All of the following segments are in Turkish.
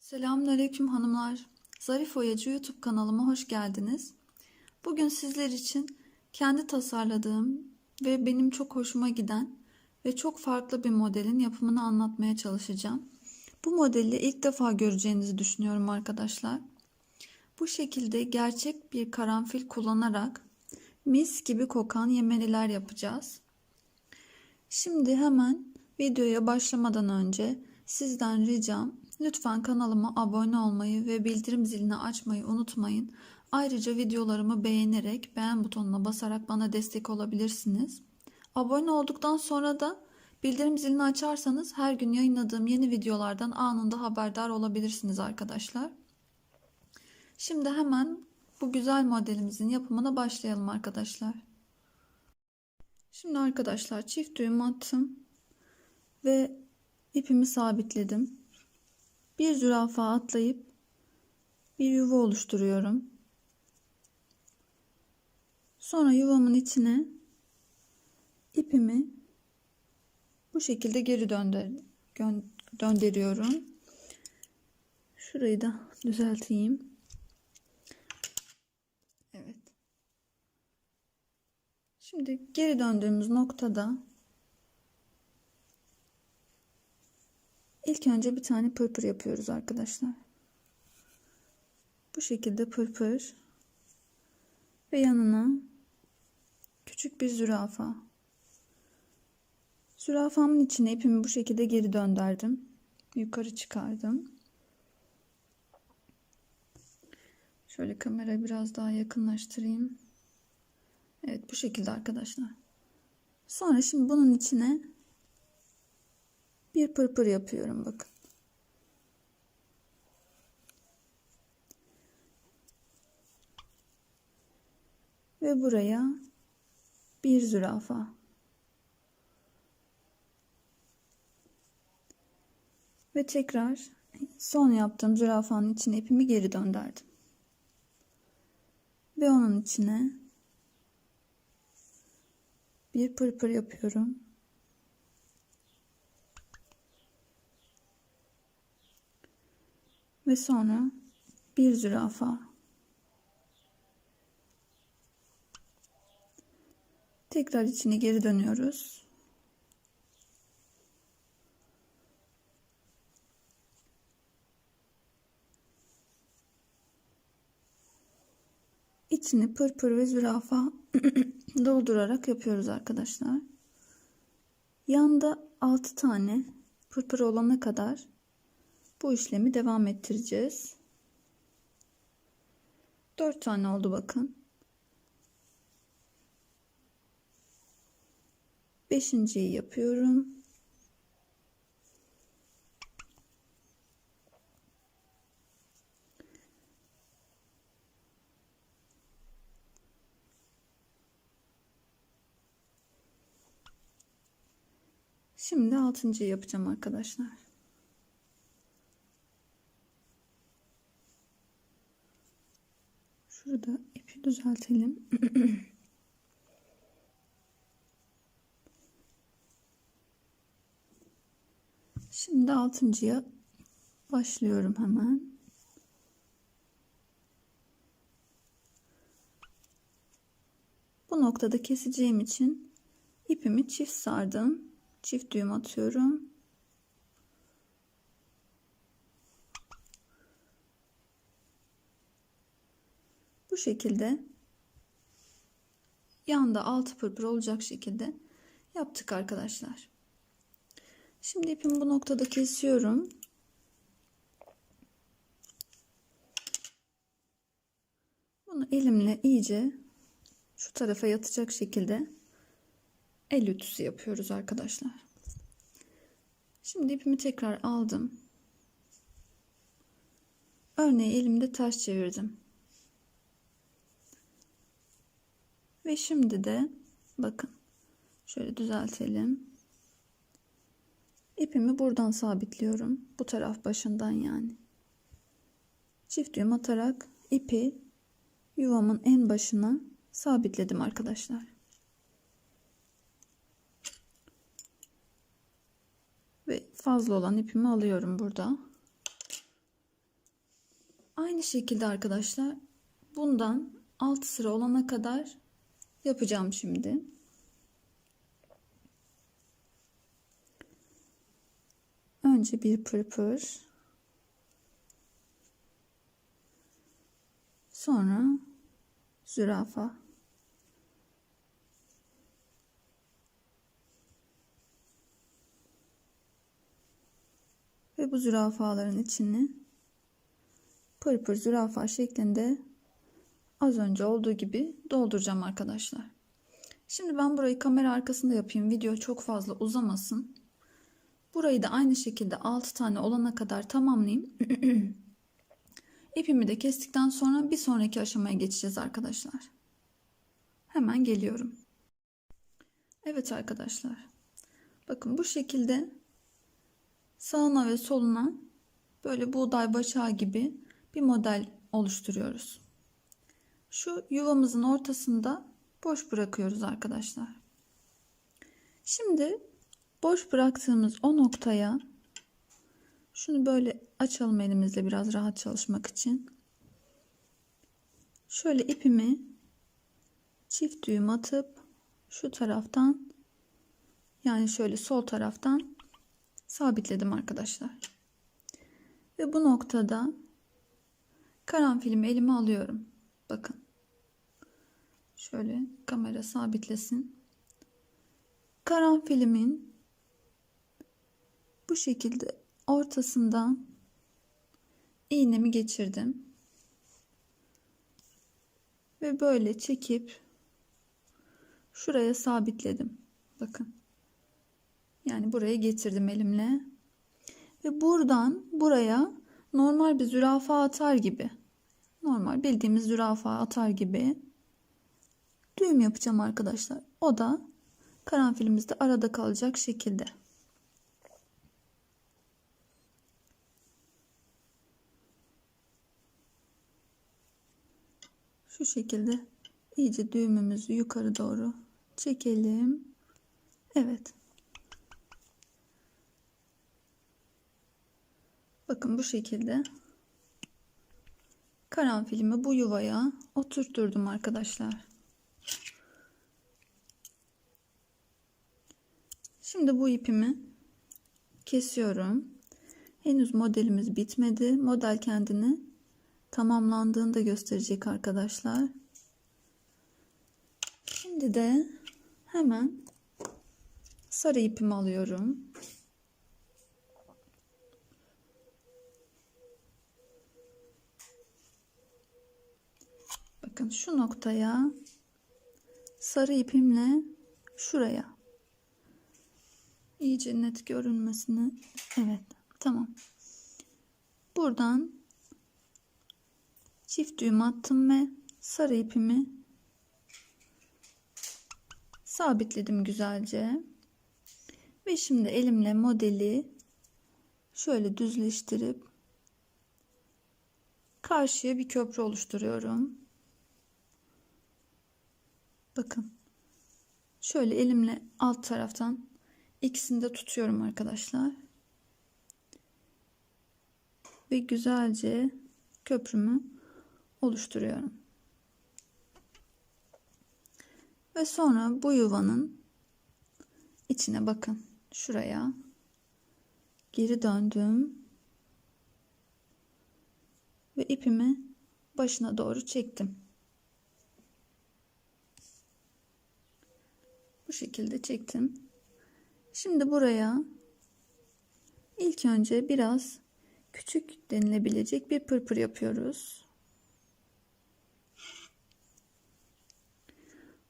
Selamünaleyküm hanımlar. Zarif Oyacı YouTube kanalıma hoş geldiniz. Bugün sizler için kendi tasarladığım ve benim çok hoşuma giden ve çok farklı bir modelin yapımını anlatmaya çalışacağım. Bu modeli ilk defa göreceğinizi düşünüyorum arkadaşlar. Bu şekilde gerçek bir karanfil kullanarak mis gibi kokan yemeliler yapacağız. Şimdi hemen videoya başlamadan önce sizden ricam lütfen kanalıma abone olmayı ve bildirim zilini açmayı unutmayın. Ayrıca videolarımı beğenerek beğen butonuna basarak bana destek olabilirsiniz. Abone olduktan sonra da bildirim zilini açarsanız her gün yayınladığım yeni videolardan anında haberdar olabilirsiniz arkadaşlar. Şimdi hemen bu güzel modelimizin yapımına başlayalım arkadaşlar. Şimdi arkadaşlar çift düğüm attım ve ipimi sabitledim. Bir zürafa atlayıp bir yuva oluşturuyorum. Sonra yuvamın içine ipimi bu şekilde geri dönder döndürüyorum. Şurayı da düzelteyim. Evet. Şimdi geri döndüğümüz noktada ilk önce bir tane pırpır yapıyoruz arkadaşlar. Bu şekilde pırpır ve yanına küçük bir zürafa. Zürafamın içine ipimi bu şekilde geri döndürdüm. Yukarı çıkardım. Şöyle kamerayı biraz daha yakınlaştırayım. Şekilde arkadaşlar. Sonra şimdi bunun içine bir pırpır yapıyorum bakın. Ve buraya bir zürafa. Ve tekrar son yaptığım zürafanın içine ipimi geri döndürdüm. Ve onun içine bir pırpır yapıyorum. Ve sonra bir zürafa. Tekrar içine geri dönüyoruz. İçini pırpır ve zürafa doldurarak yapıyoruz arkadaşlar. Yanda 6 tane pırpır olana kadar bu işlemi devam ettireceğiz. 4 tane oldu bakın. Beşinciyi yapıyorum. Şimdi altıncıyı yapacağım arkadaşlar. Şurada ipi düzeltelim. Şimdi altıncıya başlıyorum hemen. Bu noktada keseceğim için ipimi çift sardım. Çift düğüm atıyorum. Bu şekilde yanda altı pırpır olacak şekilde yaptık arkadaşlar. Şimdi ipimi bu noktada kesiyorum. Bunu elimle iyice şu tarafa yatacak şekilde el ütüsü yapıyoruz arkadaşlar. Şimdi ipimi tekrar aldım. Örneği elimde ters çevirdim. Ve şimdi de bakın şöyle düzeltelim. İpimi buradan sabitliyorum. Bu taraf başından yani. Çift düğüm atarak ipi yuvamın en başına sabitledim arkadaşlar. Fazla olan ipimi alıyorum burada. Aynı şekilde arkadaşlar bundan 6 sıra olana kadar yapacağım şimdi. Önce bir pırpır. Sonra zürafa. Ve bu zürafaların içini pırpır zürafa şeklinde az önce olduğu gibi dolduracağım arkadaşlar. Şimdi ben burayı kamera arkasında yapayım. Video çok fazla uzamasın. Burayı da aynı şekilde 6 tane olana kadar tamamlayayım. İpimi de kestikten sonra bir sonraki aşamaya geçeceğiz arkadaşlar. Hemen geliyorum. Evet arkadaşlar. Bakın bu şekilde sağına ve soluna böyle buğday başağı gibi bir model oluşturuyoruz. Şu yuvamızın ortasında boş bırakıyoruz arkadaşlar. Şimdi boş bıraktığımız o noktaya şunu böyle açalım elimizle biraz rahat çalışmak için. Şöyle ipimi çift düğüm atıp şu taraftan yani şöyle sol taraftan sabitledim arkadaşlar. Ve bu noktada karanfilimi elime alıyorum. Bakın. Şöyle kamera sabitlesin. Karanfilimin bu şekilde ortasından iğnemi geçirdim. Ve böyle çekip şuraya sabitledim. Bakın. Yani buraya getirdim elimle. Ve buradan buraya normal bir zürafa atar gibi. Normal bildiğimiz zürafa atar gibi düğüm yapacağım arkadaşlar. O da karanfilimizde arada kalacak şekilde. Şu şekilde iyice düğümümüzü yukarı doğru çekelim. Evet. Bakın bu şekilde karanfilimi bu yuvaya oturtturdum arkadaşlar. Şimdi bu ipimi kesiyorum. Henüz modelimiz bitmedi. Model kendini tamamlandığını da gösterecek arkadaşlar. Şimdi de hemen sarı ipimi alıyorum. Bakın şu noktaya sarı ipimle şuraya. İyice net görünmesini evet tamam. Buradan çift düğüm attım ve sarı ipimi sabitledim güzelce. Ve şimdi elimle modeli şöyle düzleştirip karşıya bir köprü oluşturuyorum bakın şöyle elimle alt taraftan ikisini de tutuyorum arkadaşlar ve güzelce köprümü oluşturuyorum. Ve sonra bu yuvanın içine bakın. Şuraya geri döndüm. Ve ipimi başına doğru çektim. Şekilde çektim. Şimdi buraya ilk önce biraz küçük denilebilecek bir pırpır yapıyoruz.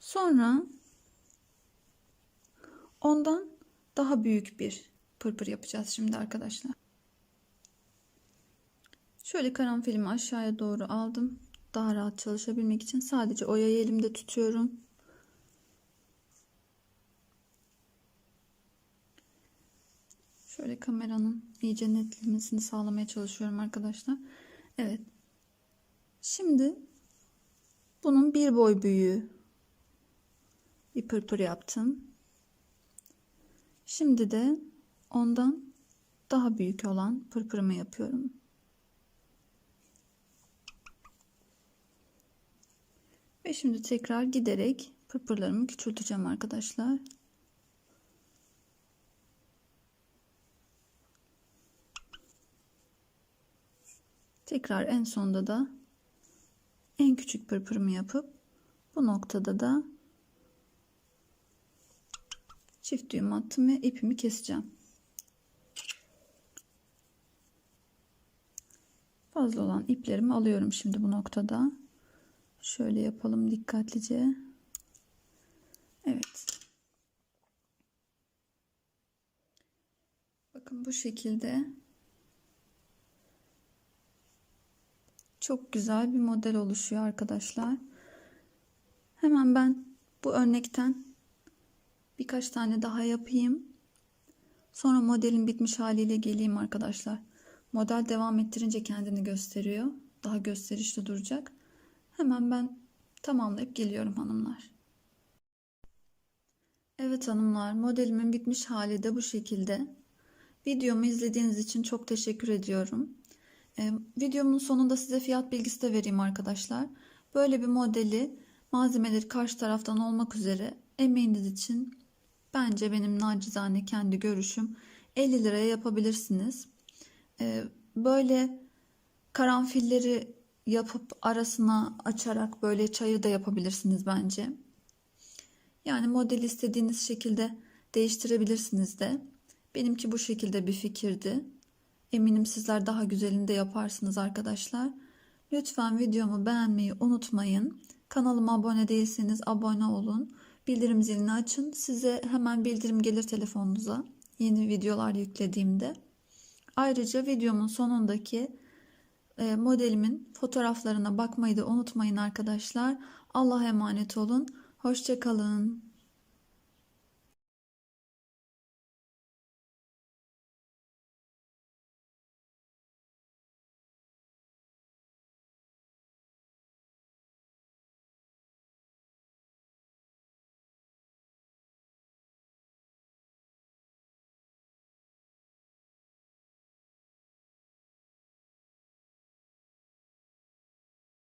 Sonra ondan daha büyük bir pırpır yapacağız şimdi arkadaşlar. Şöyle karanfilimi aşağıya doğru aldım. Daha rahat çalışabilmek için sadece oyayı elimde tutuyorum. Şöyle kameranın iyice netlemesini sağlamaya çalışıyorum arkadaşlar. Evet. Şimdi bunun bir boy büyüğü bir pırpır yaptım. Şimdi de ondan daha büyük olan pırpırımı yapıyorum. Ve şimdi tekrar giderek pırpırlarımı küçülteceğim arkadaşlar. Tekrar en sonda da en küçük pırpırımı yapıp bu noktada da çift düğüm attım ve ipimi keseceğim. Fazla olan iplerimi alıyorum şimdi bu noktada. Şöyle yapalım dikkatlice. Evet. Bakın bu şekilde çok güzel bir model oluşuyor arkadaşlar. Hemen ben bu örnekten birkaç tane daha yapayım. Sonra modelin bitmiş haliyle geleyim arkadaşlar. Model devam ettirince kendini gösteriyor. Daha gösterişli duracak. Hemen ben tamamlayıp geliyorum hanımlar. Evet hanımlar modelimin bitmiş hali de bu şekilde. Videomu izlediğiniz için çok teşekkür ediyorum. Ee, videomun sonunda size fiyat bilgisi de vereyim arkadaşlar. Böyle bir modeli malzemeleri karşı taraftan olmak üzere emeğiniz için bence benim nacizane kendi görüşüm 50 liraya yapabilirsiniz. Ee, böyle karanfilleri yapıp arasına açarak böyle çayı da yapabilirsiniz bence. Yani model istediğiniz şekilde değiştirebilirsiniz de. Benimki bu şekilde bir fikirdi. Eminim sizler daha güzelini de yaparsınız arkadaşlar. Lütfen videomu beğenmeyi unutmayın. Kanalıma abone değilseniz abone olun. Bildirim zilini açın. Size hemen bildirim gelir telefonunuza. Yeni videolar yüklediğimde. Ayrıca videomun sonundaki e, modelimin fotoğraflarına bakmayı da unutmayın arkadaşlar. Allah'a emanet olun. Hoşçakalın.